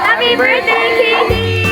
Happy birthday, Katie!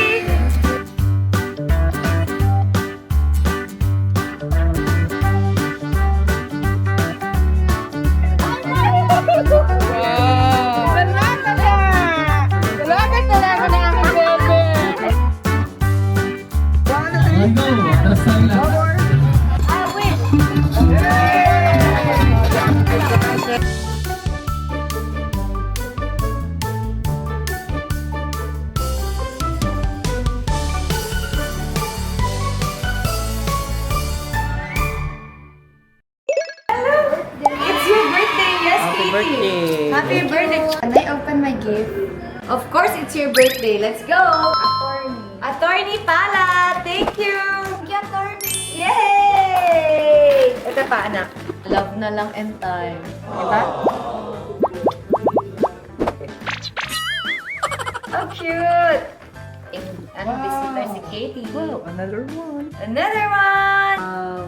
It's your birthday. Let's go. Attorney. Attorney Pala. Thank you. Thank you, Attorney. Yay! Ito pa, anak. Love na lang and time. Diba? How cute! And, ano, visitor si Katie. Wow, another one. Another one! Wow.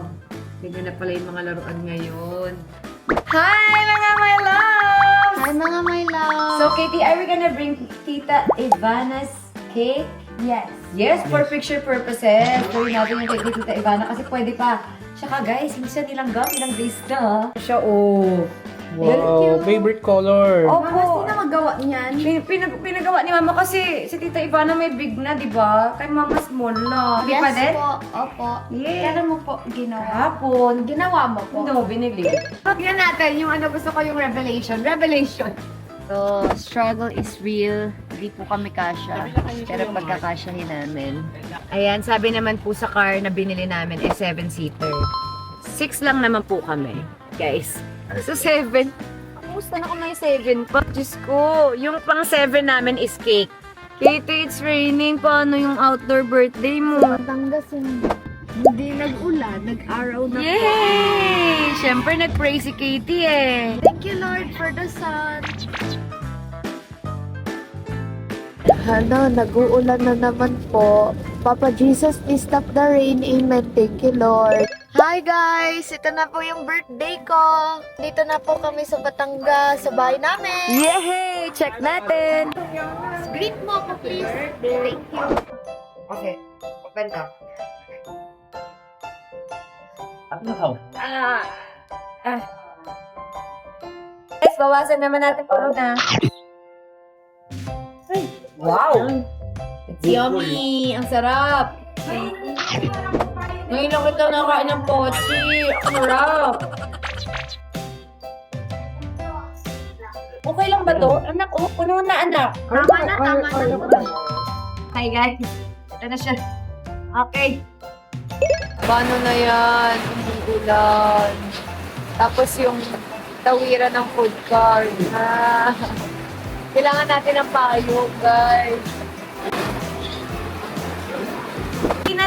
Ganyan na pala yung mga laruan ngayon. Hi, mga my loves! Hi mga my love! So, Katie, are we gonna bring Tita Ivana's cake? yes. Yes, for picture purposes. Gawin natin yung cake ni Tita Ivana kasi pwede pa. Tsaka guys, hindi siya nilanggam. Ilang days na. Siya, oh. Wow, favorite color. Mama, Opo. sino magawa niyan? Pin- pinag- pinagawa ni Mama kasi si Tita Ivana may big na, di ba? Kay Mama small na. Di yes pa din? po. Opo. Yes. Kailan mo po ginawa? Hapon. Ginawa mo po. Hindi mo binili. Tignan natin yung ano gusto ko yung revelation. Revelation. So, struggle is real. Hindi po kami kasha. Pero pagkakasyahin namin. Ayan, sabi naman po sa car na binili namin eh 7-seater. 6 lang naman po kami, guys. So 7. Kumusta na kung may 7 pa? Diyos ko, yung pang 7 namin is cake. Katie, it's raining. Paano yung outdoor birthday mo? Batangas yung hindi nag-ulan, nag-araw na po. Yay! Siyempre, nag-pray si Katie eh. Thank you Lord for the sun. Hala, nag-uulan na naman po. Papa Jesus, please stop the rain. Amen. Thank you, Lord. Hi guys! Ito na po yung birthday ko. Dito na po kami sa Batangas, sa bahay namin. Yay! Check natin! Greet mo ako, please. Thank you. Okay, open ka. Ano? Ah. Ah. Guys, bawasan naman natin po na. Wow! It's yummy! Ang sarap! Ngayon lang kita nakain ng pochi. Ang sarap! Okay lang ba to? Anak, oh, puno na anak. Tama na, tama na. Hi guys. Ito na siya. Okay. Paano na yan? Hindi ulan. Tapos yung tawiran ng food cart. Ah. Kailangan natin ng payong, guys.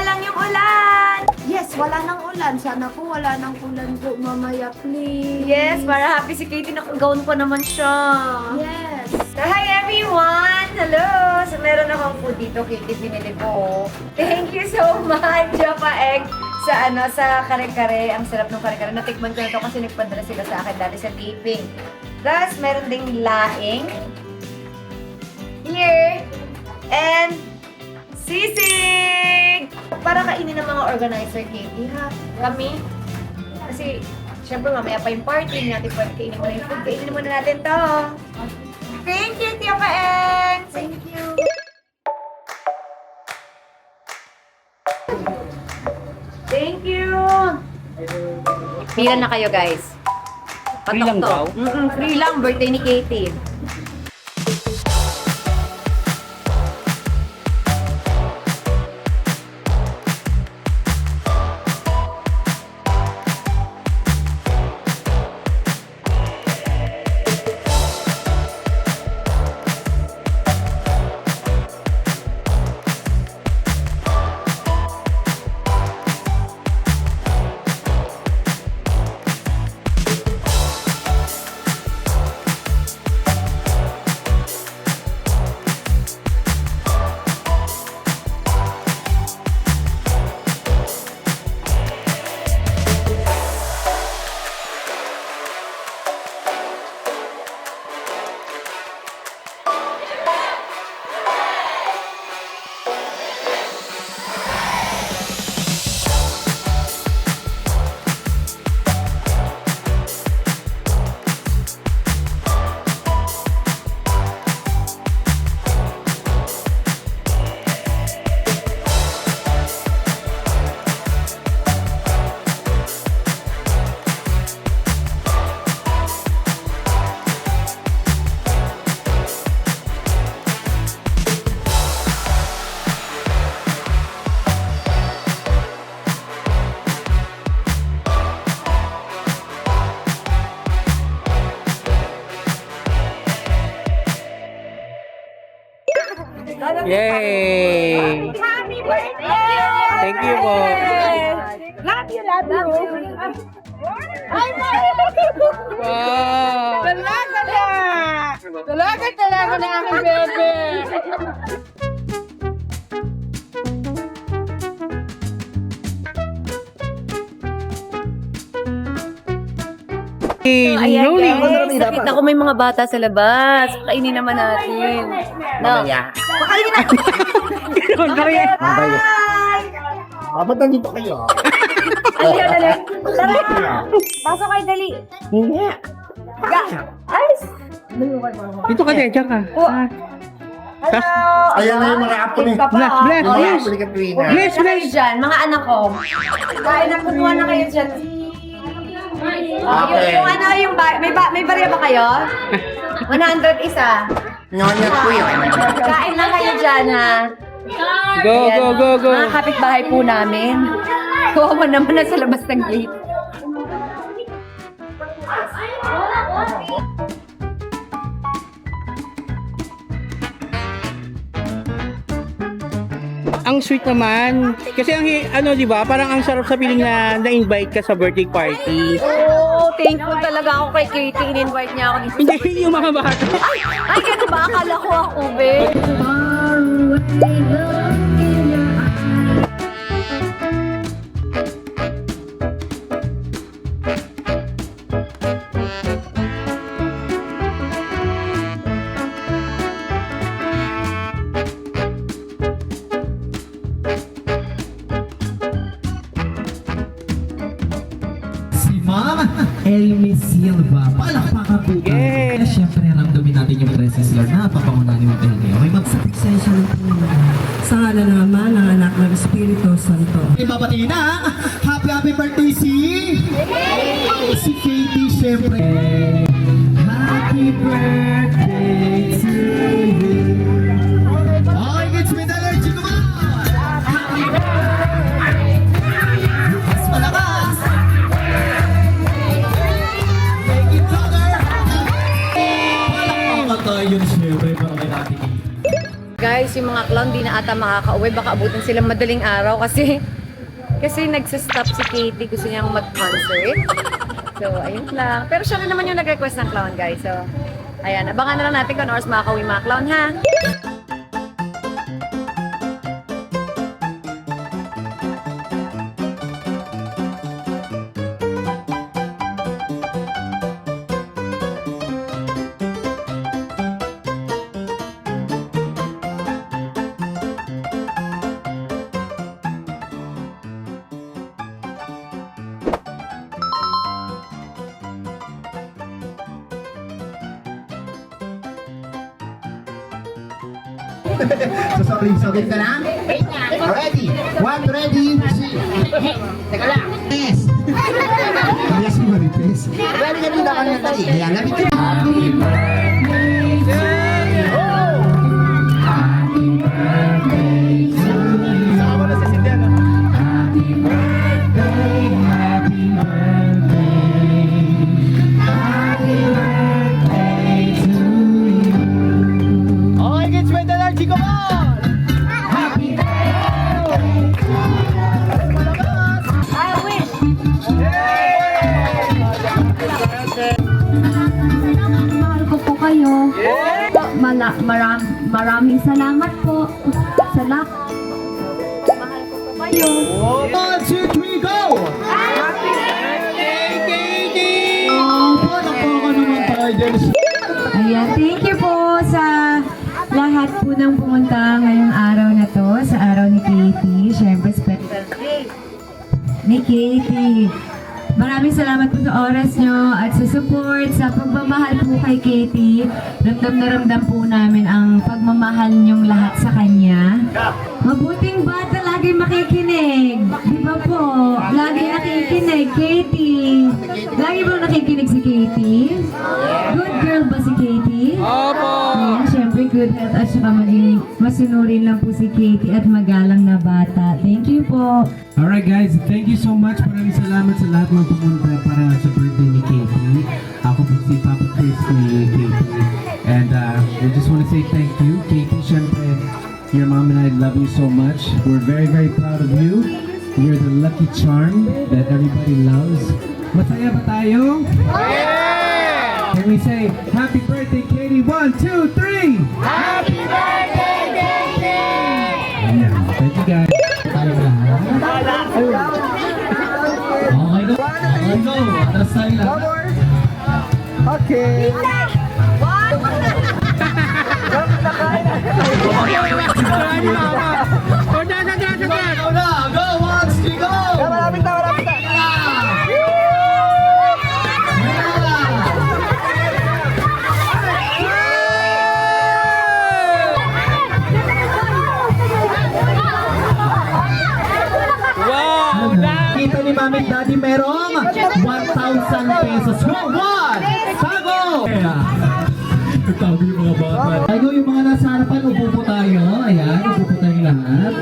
Lang yung ulan. Yes, wala nang ulan. Sana po wala nang ulan po mamaya, please. Yes, para happy si Katie. Nakagawn pa naman siya. Yes. So, hi everyone! Hello! So, meron akong food dito, Katie, binili ko. Thank you so much, Japa Egg, sa ano, sa kare-kare. Ang sarap ng kare-kare. Natikman ko ito kasi nagpadala sila sa akin dati sa taping. Plus, meron ding laing. Here. And sisig! Para kainin ng mga organizer, Katie, ha? Kami. Kasi, syempre, mamaya pa yung party. Hindi natin pwede kainin mo na yung food. Kainin muna natin to. Thank you, Tia Paeng! Thank you. Thank you! Pila na kayo, guys. Free lang to. daw? Mm-mm, free lang. Birthday ni Katie. Yay! Happy birthday! Thank you po. Love you, love you. Ay, Wow! Talaga na! Talaga talaga na aking bebe! Hey, Ayan Noli. guys, nakita ko may mga bata sa labas. Kainin naman natin. No. Dapat nandito kayo. Aliyo, dali. Tara. Pasok kayo, dali. Hindi. Ay! Dito ka. Diyan ka. Ah. Ayan na yung mga apo ni. Bless, bless, Yung mga bless. apo ni Katrina. Bless, Kayo bless. dyan, mga anak ko. Kain na, kumuha na kayo dyan. Ah, yung, Okay. yung ano, yung ba, may, ba, may barya ba kayo? 100 isa. Nyonya ko yun. Kain na kayo dyan, ha? Go, go, go, go. Mga kapitbahay po namin. Kawawa naman na sa labas ng gate. Ang sweet naman. Kasi ang, hi- ano, di ba, parang ang sarap sa feeling na na-invite ka sa birthday party. Thankful talaga ako kay Katie. In-invite niya ako dito. Hindi yung mga bata. Ay, ganun ba? Akala ko ako, be. Si natin yung presence Lord. Napapango natin yung Elmi. Okay, mag Pasensya na po sa ngalan ng Ama, ng Anak, ng Espiritu Santo. Ibabatiin na. Happy, happy birthday si... Si Katie, syempre. Happy birthday Palakpakan tayo, syempre, para kay Ate Katie. Guys, yung mga clown di na ata makaka-uwi. Baka abutin sila madaling araw kasi kasi nagsistop si Katie. Gusto niyang mag-concert. So, ayun lang. Pero siya na naman yung nag-request ng clown, guys. So, ayan. Abangan na lang natin kung oras makaka-uwi mga clown, ha? So, sorry, sorry ka na? Ready? One, ready. Teka lang. Yes. Yes, Marites. Ready ka dito ka na dali. Ayan, lapit ka. Happy birthday. Maraming salamat po sa lahat. Mahal ko po kayo. One, two, go! Happy birthday, Katie! Palakpakan naman tayo dyan. Ayan, thank you po sa lahat po ng pumunta ngayong araw na to, sa araw ni Katie. Siyempre, special ni Katie. Maraming salamat po sa oras nyo at sa support, sa pagmamahal po kay Katie. Ramdam na ramdam po namin ang pagmamahal nyong lahat sa kanya. Mabuting bata, lagi makikinig. Di ba po? Lagi nakikinig, Katie. Lagi ba nakikinig si Katie? Good girl ba si Katie? Opo. Syempre good health at saka maging masunurin lang po si Katie at magalang na bata. Thank you po. Alright guys, thank you so much. Maraming salamat sa lahat ng pumunta para sa birthday ni Katie. Ako po si Papa Chris ni Katie. And uh, we just want to say thank you. Katie, syempre, your mom and I love you so much. We're very, very proud of you. You're the lucky charm that everybody loves. Masaya ba tayo? Yeah! Can we say, Happy birthday, Katie? One, two, three! Happy birthday, Katie! Ayan. Thank you, guys. Tayo lahat. Okay go. Okay go. Atras tayo. Okay. Mami at Daddy merong 1,000 pesos. Go, one! Tago! Tago yung mga bata. Tago yung mga nasa harapan, upo po tayo. Ayan, upo po tayo lahat.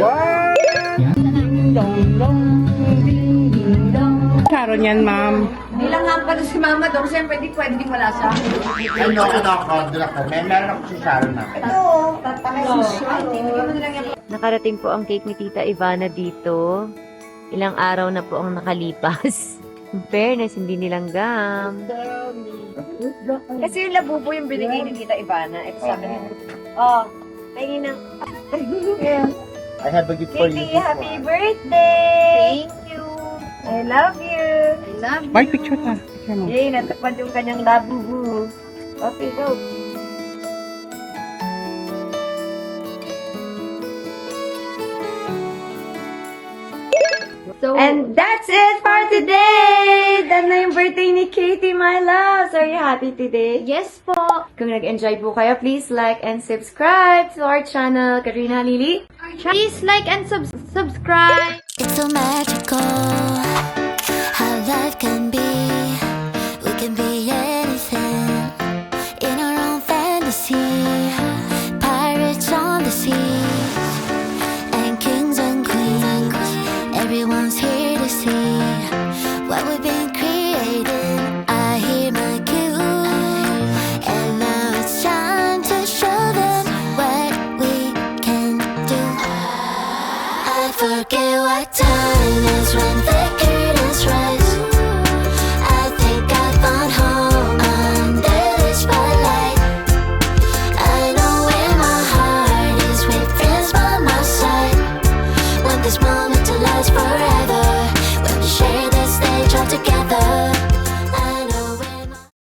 Yan. Sharon yan, ma'am. Bilang nga pala si Mama Dong, siyempre di pwede di wala sa akin. Ano ako na ako, doon ako. May meron ako si Sharon na. Nakarating po ang cake ni Tita Ivana dito. Ilang araw na po ang nakalipas. In fairness, hindi nilanggam. Kasi yung labubo yung binigay ni Tita Ivana. Ito sabi niya, oh, tingin ng... I have a gift for you. Kitty, happy birthday! Thank you! I love you! I love you! Bye, picture ta. Picture mo. Yay, natupad yung kanyang labubo. Okay, go. And that's it for today! Done na yung birthday ni Katie, my loves! Are you happy today? Yes po. Kung nag-enjoy po kayo, please like and subscribe to our channel, Karina Lily. Please like and sub- subscribe. It's so magical forget what time is